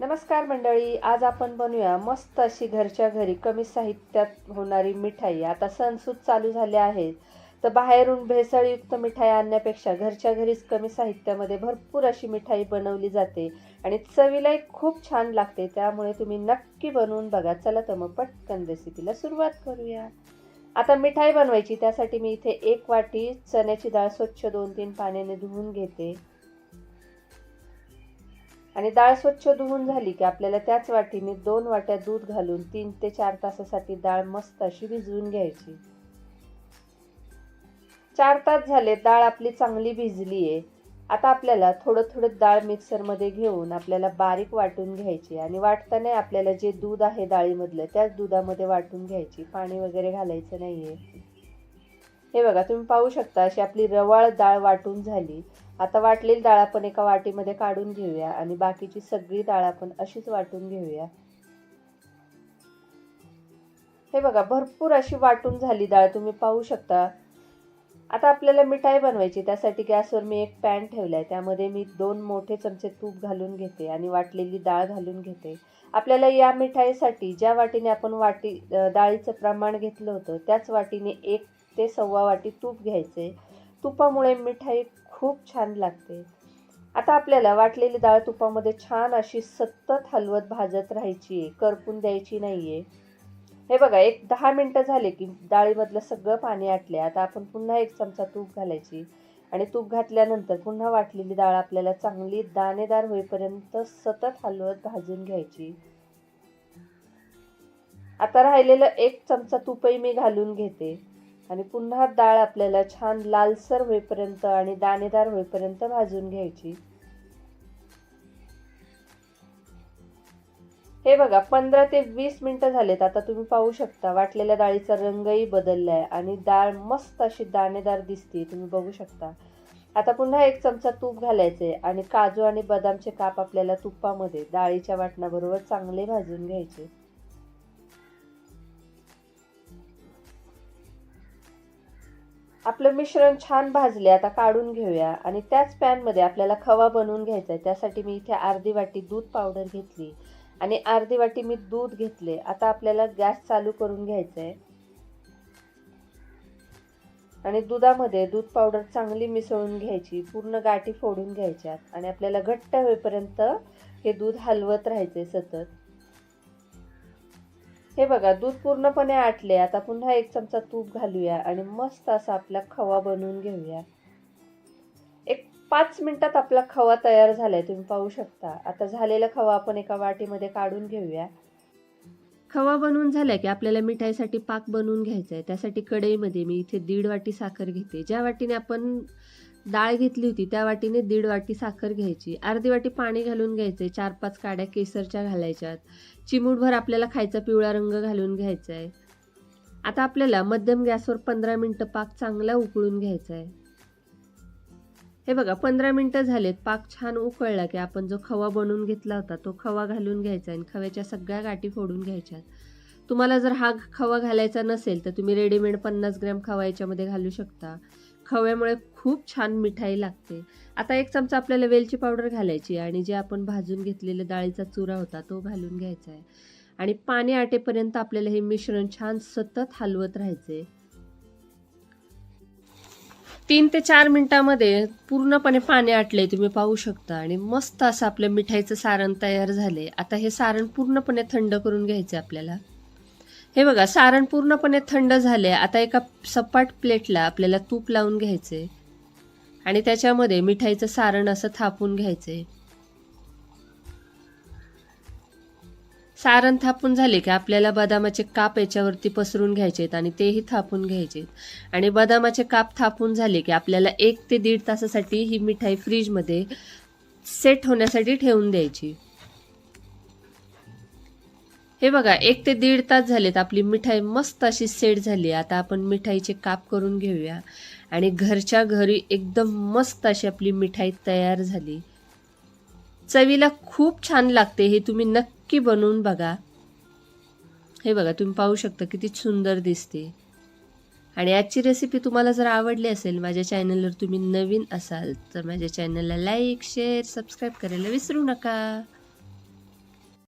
नमस्कार मंडळी आज आपण बनवूया मस्त अशी घरच्या घरी कमी साहित्यात होणारी मिठाई. आता सणसूद चालू झाले आहेत. तर बाहेरून भेसळयुक्त मिठाई आणण्यापेक्षा घरच्या घरीच कमी साहित्यामध्ये भरपूर अशी मिठाई बनवली जाते आणि चवीलाही खूप छान लागते. त्यामुळे तुम्ही नक्की बनवून बघा. चला तर मग पटकन रेसिपीला सुरुवात करूया. आता मिठाई बनवायची त्यासाठी मी इथे एक वाटी चण्याची डाळ स्वच्छ दोन तीन पाण्याने धुवून घेते. आणि डाळ स्वच्छ धुवून झाली की आपल्याला त्याच वाटीने दोन वाट्या दूध घालून तीन ते चार तासासाठी डाळ मस्त अशी भिजवून घ्यायची. चार तास झाले डाळ आपली चांगली भिजली आहे आता आपल्याला थोडं थोडं डाळ मिक्सरमध्ये घेऊन आपल्याला बारीक वाटून घ्यायची आणि वाटताना आपल्याला जे दूध आहे डाळीमधलं त्याच दुधामध्ये वाटून घ्यायची. पाणी वगैरे घालायचं नाही आहे हे बघा तुम्ही पाहू शकता अशी आपली रवाळ डाळ वाटून झाली. आता वाटलेली डाळ आपण एका वाटीमध्ये काढून घेऊया आणि बाकीची सगळी डाळ आपण अशीच वाटून घेऊया. हे बघा भरपूर अशी वाटून झाली डाळ तुम्ही पाहू शकता. आता आपल्याला मिठाई बनवायची त्यासाठी गॅसवर मी एक पॅन ठेवला आहे त्यामध्ये मी दोन मोठे चमचे तूप घालून घेते आणि वाटलेली डाळ घालून घेते. आपल्याला या मिठाईसाठी ज्या वाटीने आपण वाटी डाळीचं प्रमाण घेतलं होतं त्याच वाटीने एक ते सव्वा वाटी तूप घ्यायचे. तुपामुळे मिठाई खूप छान लागते. आता आपल्याला वाटलेली डाळ तुपामध्ये छान अशी सतत हलवत भाजत राहायची आहे. करपून द्यायची नाही आहे हे बघा एक दहा मिनटं झाले की डाळीमधलं सगळं पाणी आटले आता आपण पुन्हा एक चमचा तूप घालायची. आणि तूप घातल्यानंतर पुन्हा वाटलेली डाळ आपल्याला चांगली दाणेदार होईपर्यंत सतत हलवत भाजून घ्यायची. आता राहिलेलं एक चमचा तुपही मी घालून घेते. आणि पुन्हा डाळ आपल्याला छान लालसर होईपर्यंत आणि दाणेदार होईपर्यंत भाजून घ्यायची. हे बघा पंधरा ते वीस मिनिटं झालेत. आता तुम्ही पाहू शकता वाटलेल्या डाळीचा रंगही बदलला आहे आणि डाळ मस्त अशी दाणेदार दिसते तुम्ही बघू शकता. आता पुन्हा एक चमचा तूप घालायचे आणि काजू आणि बदामचे काप आपल्याला तुपामध्ये डाळीच्या वाटणाबरोबर चांगले भाजून घ्यायचे. आपलं मिश्रण छान भाजले आता काढून घेऊया. आणि त्याच पॅनमध्ये आपल्याला खवा बनवून घ्यायचा आहे. त्यासाठी मी इथे अर्धी वाटी दूध पावडर घेतली. आणि अर्धी वाटी मी दूध घेतले. आता आपल्याला गॅस चालू करून घ्यायचं आहे आणि दुधामध्ये दूध पावडर चांगली मिसळून घ्यायची. पूर्ण गाठी फोडून घ्यायच्यात. आणि आपल्याला घट्ट होईपर्यंत हे दूध हलवत राहायचे सतत. हे बघा दूध पूर्णपणे आटले आता पुन्हा एक चमचा तूप घालूया आणि मस्त असा आपला खवा बनवून घेऊया. एक पाच मिनिटात आपला खवा तयार झालाय तुम्ही पाहू शकता. आता झालेला खवा आपण एका वाटीमध्ये काढून घेऊया. खवा बनवून झाला की आपल्याला मिठाईसाठी पाक बनवून घ्यायचा आहे त्यासाठी कढईमध्ये मी इथे दीड वाटी साखर घेते. ज्या वाटीने आपण डाळ घेतली होती त्या वाटीने दीड वाटी साखर घ्यायची. अर्धी वाटी पाणी घालून घ्यायचे चार पाच काड्या केसरच्या घालायच्यात. चिमूटभर आपल्याला खायचा पिवळा रंग घालून घ्यायचा आहे आता आपल्याला मध्यम गॅसवर पंधरा मिनटं पाक चांगला उकळून घ्यायचा आहे हे बघा पंधरा मिनटं झालेत पाक छान उकळला की आपण जो खवा बनवून घेतला होता तो खवा घालून घ्यायचा आणि खव्याच्या सगळ्या गाठी फोडून घ्यायच्यात. तुम्हाला जर हा खवा घालायचा नसेल तर तुम्ही रेडीमेड पन्नास ग्रॅम खवा याच्यामध्ये घालू शकता. खव्यामुळे खूप छान मिठाई लागते. आता एक चमचा आपल्याला वेलची पावडर घालायची आणि जे आपण भाजून घेतलेला डाळीचा चुरा होता तो घालून घ्यायचा आहे. आणि पाणी आटेपर्यंत आपल्याला हे मिश्रण छान सतत हलवत राहायचे. तीन ते चार मिनिटामध्ये पूर्णपणे पाणी आटले तुम्ही पाहू शकता. आणि मस्त असं आपलं मिठाईचं सारण तयार झाले आता हे सारण पूर्णपणे थंड करून घ्यायचे आपल्याला. हे बघा सारण पूर्णपणे थंड झाले आता एका सपाट प्लेटला आपल्याला तूप लावून घ्यायचे आणि त्याच्यामध्ये मिठाईचं सारण असं थापून घ्यायचे सारण थापून झाले की आपल्याला बदामाचे काप याच्यावरती पसरून घ्यायचेत आणि तेही थापून घ्यायचेत आणि बदामाचे काप थापून झाले की आपल्याला एक ते दीड तासासाठी ही मिठाई फ्रीजमध्ये सेट होण्यासाठी ठेवून द्यायची. हे बघा एक ते दीड तास झालेत. आपली मिठाई मस्त अशी सेट झाली आता आपण मिठाईचे काप करून घेऊया. आणि घरच्या घरी एकदम मस्त अशी आपली मिठाई तयार झाली. चवीला खूप छान लागते. हे तुम्ही नक्की बनवून बघा. हे बघा तुम्ही पाहू शकता किती सुंदर दिसते. आणि आजची रेसिपी तुम्हाला जर आवडली असेल माझ्या चॅनलवर तुम्ही नवीन असाल तर माझ्या चॅनलला लाईक शेअर सबस्क्राईब करायला विसरू नका.